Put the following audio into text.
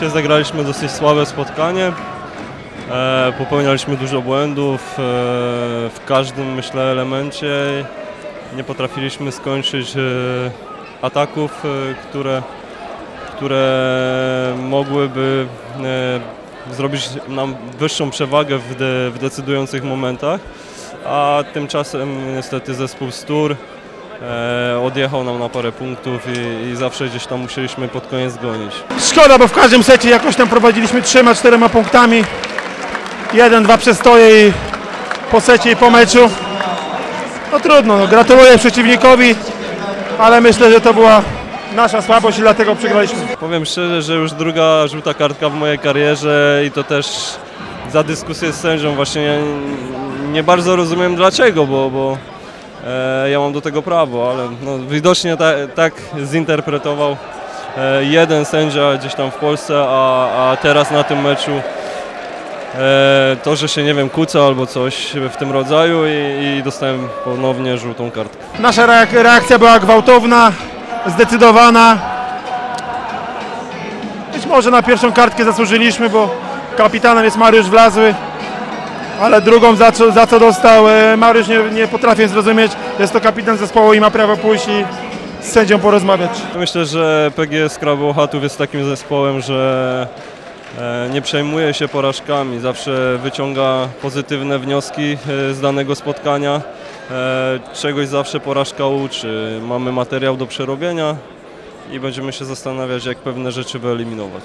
Dzisiaj zagraliśmy dosyć słabe spotkanie. E, popełnialiśmy dużo błędów e, w każdym, myślę, elemencie. Nie potrafiliśmy skończyć e, ataków, które, które mogłyby zrobić nam wyższą przewagę w, w decydujących momentach. A tymczasem niestety zespół Stur odjechał nam na parę punktów i, i zawsze gdzieś tam musieliśmy pod koniec gonić. Szkoda, bo w każdym secie jakoś tam prowadziliśmy trzema, czterema punktami. Jeden, dwa przestoje i po secie i po meczu. No trudno, no, gratuluję przeciwnikowi, ale myślę, że to była nasza słabość i dlatego przegraliśmy. Powiem szczerze, że już druga żółta kartka w mojej karierze i to też za dyskusję z sędzią właśnie nie, nie bardzo rozumiem dlaczego, bo, bo e, ja mam do tego prawo, ale no, widocznie ta, tak zinterpretował e, jeden sędzia gdzieś tam w Polsce, a, a teraz na tym meczu e, to, że się nie wiem kłócę albo coś w tym rodzaju i, i dostałem ponownie żółtą kartkę. Nasza reak- reakcja była gwałtowna, zdecydowana. Być może na pierwszą kartkę zasłużyliśmy, bo kapitanem jest Mariusz Wlazły, ale drugą za co, za co dostał e, Mariusz nie, nie potrafię zrozumieć. Jest to kapitan zespołu i ma prawo pójść i z sędzią porozmawiać. Myślę, że PGS Krabełchatów jest takim zespołem, że e, nie przejmuje się porażkami, zawsze wyciąga pozytywne wnioski e, z danego spotkania. Czegoś zawsze porażka uczy. Mamy materiał do przerobienia i będziemy się zastanawiać, jak pewne rzeczy wyeliminować.